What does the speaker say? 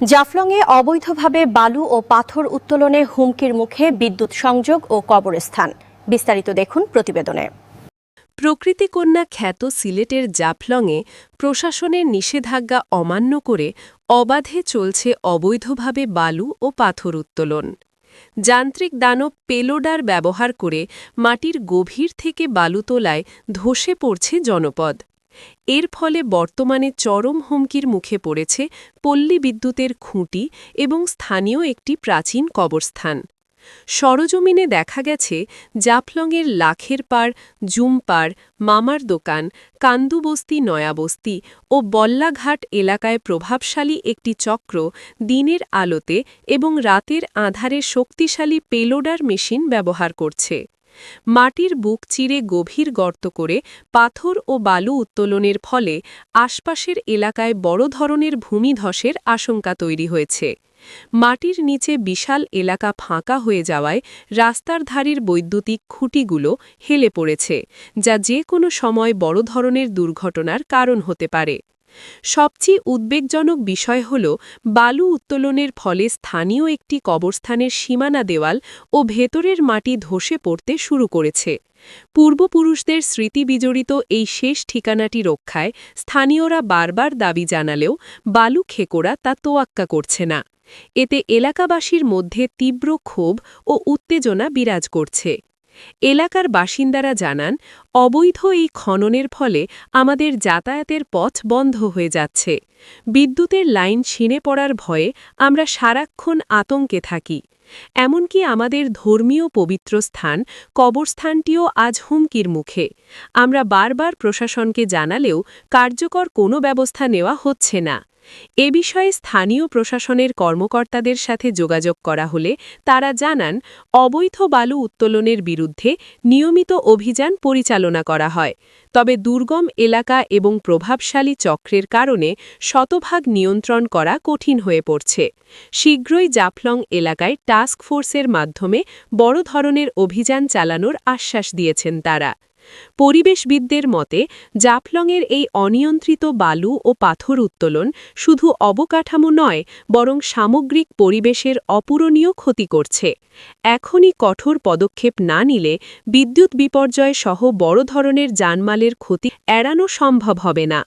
জাফলংয়ে অবৈধভাবে বালু ও পাথর উত্তোলনে হুমকির মুখে বিদ্যুৎ সংযোগ ও কবরস্থান। বিস্তারিত দেখুন প্রতিবেদনে। প্রকৃতিকন্যা খ্যাত সিলেটের জাফলংয়ে প্রশাসনের নিষেধাজ্ঞা অমান্য করে অবাধে চলছে অবৈধভাবে বালু ও পাথর উত্তোলন। যান্ত্রিক দানব পেলোডার ব্যবহার করে মাটির গভীর থেকে বালু তোলায় ধসে পড়ছে জনপদ। এর ফলে বর্তমানে চরম হুমকির মুখে পড়েছে পল্লী বিদ্যুতের খুঁটি এবং স্থানীয় একটি প্রাচীন কবরস্থান। সরজমিনে দেখা গেছে জাফলংয়ের লাখের পাড় জুমপাড় মামার দোকান কান্দুবস্তি নয়াবস্তি ও বল্লাঘাট এলাকায় প্রভাবশালী একটি চক্র দিনের আলোতে এবং রাতের আধারে শক্তিশালী পেলোডার মেশিন ব্যবহার করছে। মাটির বুক চিরে গভীর গর্ত করে পাথর ও বালু উত্তোলনের ফলে আশপাশের এলাকায় বড় ধরনের ভূমিধসের আশঙ্কা তৈরি হয়েছে। মাটির নিচে বিশাল এলাকা ফাঁকা হয়ে যাওয়ায় রাস্তার ধারের বৈদ্যুতিক খুঁটিগুলো হেলে পড়েছে, যা যে কোনো সময় বড় ধরনের দুর্ঘটনার কারণ হতে পারে। সবচেয়ে উদ্বেগজনক বিষয় হল বালু উত্তোলনের ফলে স্থানীয় একটি কবরস্থানের সীমানা দেওয়াল ও ভেতরের মাটি ধসে পড়তে শুরু করেছে। পূর্বপুরুষদের স্মৃতিবিজড়িত এই শেষ ঠিকানাটি রক্ষায় স্থানীয়রা বারবার দাবি জানালেও বালু খেকোড়া তা তোয়াক্কা করছে না। এতে এলাকাবাসীর মধ্যে তীব্র ক্ষোভ ও উত্তেজনা বিরাজ করছে। এলাকার বাসিন্দারা জানান, অবৈধ এই খননের ফলে আমাদের যাতায়াতের পথ বন্ধ হয়ে যাচ্ছে। বিদ্যুতের লাইন ছিঁড়ে পড়ার ভয়ে আমরা সারাক্ষণ আতঙ্কে থাকি। এমনকি আমাদের ধর্মীয় পবিত্র স্থান, কবরস্থানটিও আজ হুমকির মুখে। আমরা বারবার প্রশাসনকে জানালেও কার্যকর কোনো ব্যবস্থা নেওয়া হচ্ছে না। এ বিষয়ে স্থানীয় প্রশাসনের কর্মকর্তাদের সাথে যোগাযোগ করা হলে তারা জানান, অবৈধ বালু উত্তোলনের বিরুদ্ধে নিয়মিত অভিযান পরিচালনা করা হয়, তবে দুর্গম এলাকা এবং প্রভাবশালী চক্রের কারণে শতভাগ নিয়ন্ত্রণ করা কঠিন হয়ে পড়ছে। শীঘ্রই জাফলং এলাকায় টাস্ক ফোর্সের মাধ্যমে বড় ধরনের অভিযান চালানোর আশ্বাস দিয়েছেন তারা। পরিবেশবিদদের মতে, জাফলংয়ের এই অনিয়ন্ত্রিত বালু ও পাথর উত্তোলন শুধু অবকাঠামো নয়, বরং সামগ্রিক পরিবেশের অপূরণীয় ক্ষতি করছে। এখনই কঠোর পদক্ষেপ না নিলে বিদ্যুৎ বিপর্যয় সহ বড় ধরনের জানমালের ক্ষতি এড়ানো সম্ভব হবে না।